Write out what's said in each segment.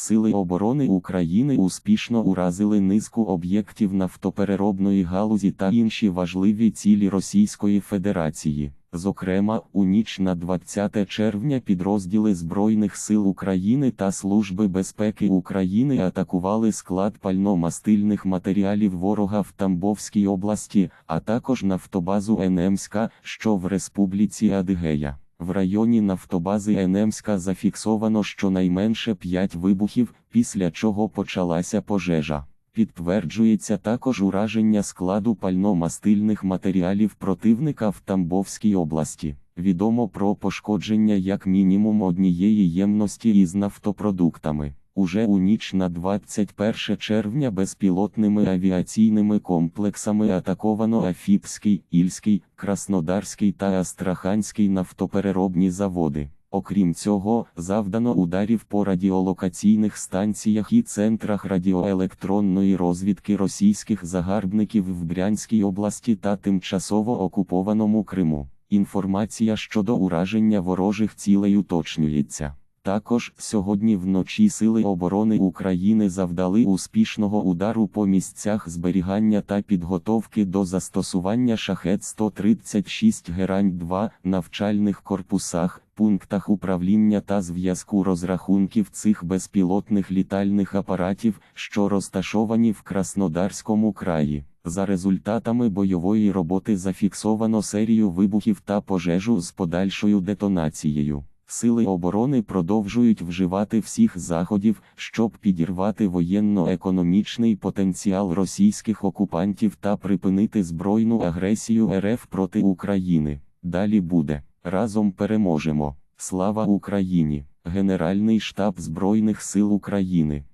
Сили оборони України успішно уразили низку об'єктів нафтопереробної галузі та інші важливі цілі Російської Федерації. Зокрема, у ніч на 20 червня підрозділи Збройних сил України та Служби безпеки України атакували склад пально-мастильних матеріалів ворога в Тамбовській області, а також нафтобазу Енемська, що в Республіці Адигея. В районі нафтобази Енемська зафіксовано щонайменше 5 вибухів, після чого почалася пожежа. Підтверджується також ураження складу пально-мастильних матеріалів противника в Тамбовській області. Відомо про пошкодження як мінімум однієї ємності із нафтопродуктами. Уже у ніч на 21 червня безпілотними авіаційними комплексами атаковано Афіпський, Ільський, Краснодарський та Астраханський нафтопереробні заводи. Окрім цього, завдано ударів по радіолокаційних станціях і центрах радіоелектронної розвідки російських загарбників в Брянській області та тимчасово окупованому Криму. Інформація щодо ураження ворожих цілей уточнюється. Також сьогодні вночі Сили оборони України завдали успішного удару по місцях зберігання та підготовки до застосування шахет 136 Герань 2 навчальних корпусах, пунктах управління та зв'язку розрахунків цих безпілотних літальних апаратів, що розташовані в Краснодарському краї. За результатами бойової роботи зафіксовано серію вибухів та пожежу з подальшою детонацією. Сили оборони продовжують вживати всіх заходів, щоб підірвати воєнно-економічний потенціал російських окупантів та припинити збройну агресію РФ проти України. Далі буде. Разом переможемо. Слава Україні! Генеральний штаб Збройних сил України.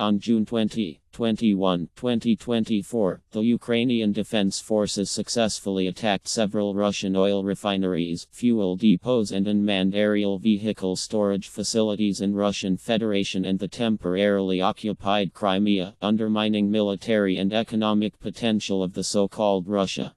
On June 20, 21, 2024, the Ukrainian Defense Forces successfully attacked several Russian oil refineries, fuel depots, and unmanned aerial vehicle storage facilities in Russian Federation and the temporarily occupied Crimea, undermining military and economic potential of the so called Russia.